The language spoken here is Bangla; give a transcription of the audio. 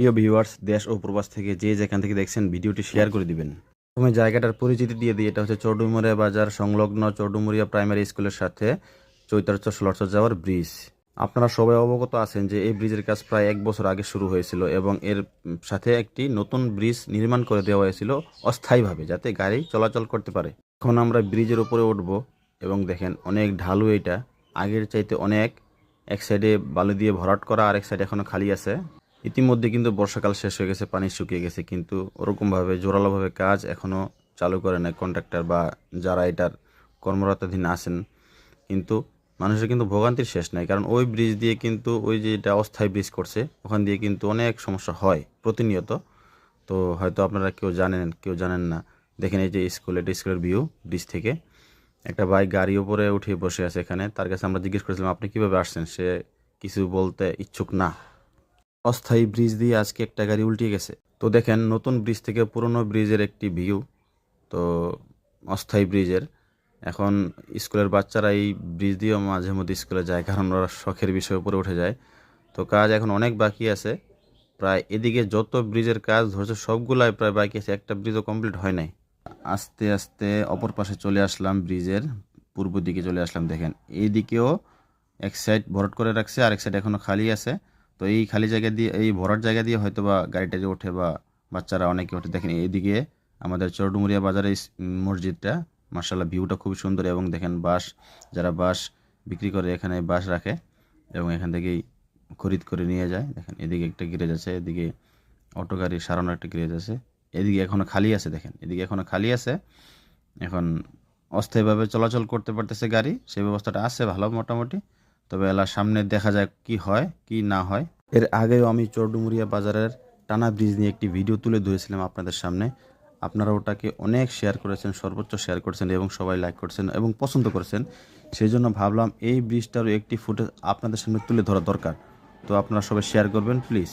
প্রিয় ভিউয়ার্স দেশ ও প্রবাস থেকে যে যেখান থেকে দেখছেন ভিডিওটি শেয়ার করে দিবেন। প্রথমে জায়গাটার পরিচিতি দিয়ে দিই, এটা হচ্ছে চৌডুমুরিয়া বাজার সংলগ্ন চৌডুমুরিয়া প্রাইমারি স্কুলের সাথে চৈতারচ ষোলচর যাওয়ার ব্রিজ আপনারা সবাই অবগত আছেন যে এই ব্রিজের কাজ প্রায় এক বছর আগে শুরু হয়েছিল এবং এর সাথে একটি নতুন ব্রিজ নির্মাণ করে দেওয়া হয়েছিল অস্থায়ীভাবে, যাতে গাড়ি চলাচল করতে পারে। এখন আমরা ব্রিজের উপরে উঠব এবং দেখেন অনেক ঢালু এটা। আগের চাইতে অনেক, এক সাইডে বালু দিয়ে ভরাট করা আর এক সাইডে এখনও খালি আছে। ইতিমধ্যে কিন্তু বর্ষাকাল শেষ হয়ে গেছে, পানি শুকিয়ে গেছে, কিন্তু ওরকমভাবে, জোরালোভাবে কাজ এখনও চালু করে না কন্ট্রাক্টর বা যারা এটার কর্মরতাধীন আছেন। কিন্তু মানুষের কিন্তু ভোগান্তির শেষ নাই, কারণ ওই ব্রিজ দিয়ে কিন্তু ওই যে এটা অস্থায়ী ব্রিজ করছে, ওখান দিয়ে কিন্তু অনেক সমস্যা হয় প্রতিনিয়ত। তো হয়তো আপনারা কেউ জানেন কেউ জানেন না। দেখেন এই যে স্কুল এটা স্কুলের ভিউ ব্রিজ থেকে। একটা বাইক গাড়ি উপরে উঠে বসে আছে এখানে, তার কাছে আমরা জিজ্ঞেস করেছিলাম, আপনি কীভাবে আসছেন? সে কিছু বলতে ইচ্ছুক না। অস্থায়ী ব্রিজ দিয়ে আজকে একটা গাড়ি উল্টে গেছে। তো দেখেন, নতুন ব্রিজ থেকে পুরনো ব্রিজের একটি ভিউ তো অস্থায়ী ব্রিজের। এখন স্কুলের বাচ্চারা এই ব্রিজ দিয়েও মাঝে মধ্যে স্কুলে যায়, কারণ ওরা শখের বিষয় উপরে উঠে যায়। তো কাজ এখন অনেক বাকি আছে। প্রায় এদিকে যত ব্রিজের কাজ ধরছে, সবগুলাই প্রায় বাকি আছে। একটা ব্রিজও কমপ্লিট হয় নাই। আস্তে আস্তে অপর পাশে চলে আসলাম ব্রিজের, পূর্ব দিকে চলে আসলাম। দেখেন এইদিকেও এক সাইড ভরট করে রাখছে আর এক সাইড এখনও খালি আছে। তো এই খালি জায়গা দিয়ে, এই ভরার জায়গা দিয়ে হয়তো বা গাড়িটা যে ওঠে বা বাচ্চারা অনেকে ওঠে, দেখেন এইদিকে আমাদের চরডুমুরিয়া বাজারে মসজিদটা মার্শাল্লাহ ভিউটা খুবই সুন্দর এবং দেখেন বাস যারা বাঁশ বিক্রি করে এখানে বাঁশ রাখে এবং এখান থেকেই খরিদ করে নিয়ে যায়। দেখেন এদিকে একটা গ্যারেজ আছে, এদিকে অটো গাড়ি সারানো একটা গ্যারেজ আছে, এদিকে এখনও খালি আছে, দেখেন এদিকে এখনও খালি আছে। এখন অস্থায়ীভাবে চলাচল করতে পারতেছে গাড়ি, সেই ব্যবস্থাটা আছে ভালো মোটামুটি। তবে এলা সামনে দেখা যায় কি হয়, কি না হয়। এর আগেও আমি চরডুমুরিয়া বাজারের টানা ব্রিজ নিয়ে একটি ভিডিও তুলে ধরেছিলাম আপনাদের সামনে। আপনারা ওটাকে অনেক শেয়ার করেছেন, সর্বোচ্চ শেয়ার করেছেন এবং সবাই লাইক করছেন এবং পছন্দ করেছেন। সেই জন্য ভাবলাম এই ব্রিজটারও একটি ফুটেজ আপনাদের সামনে তুলে ধরা দরকার। তো আপনারা সবাই শেয়ার করবেন প্লিজ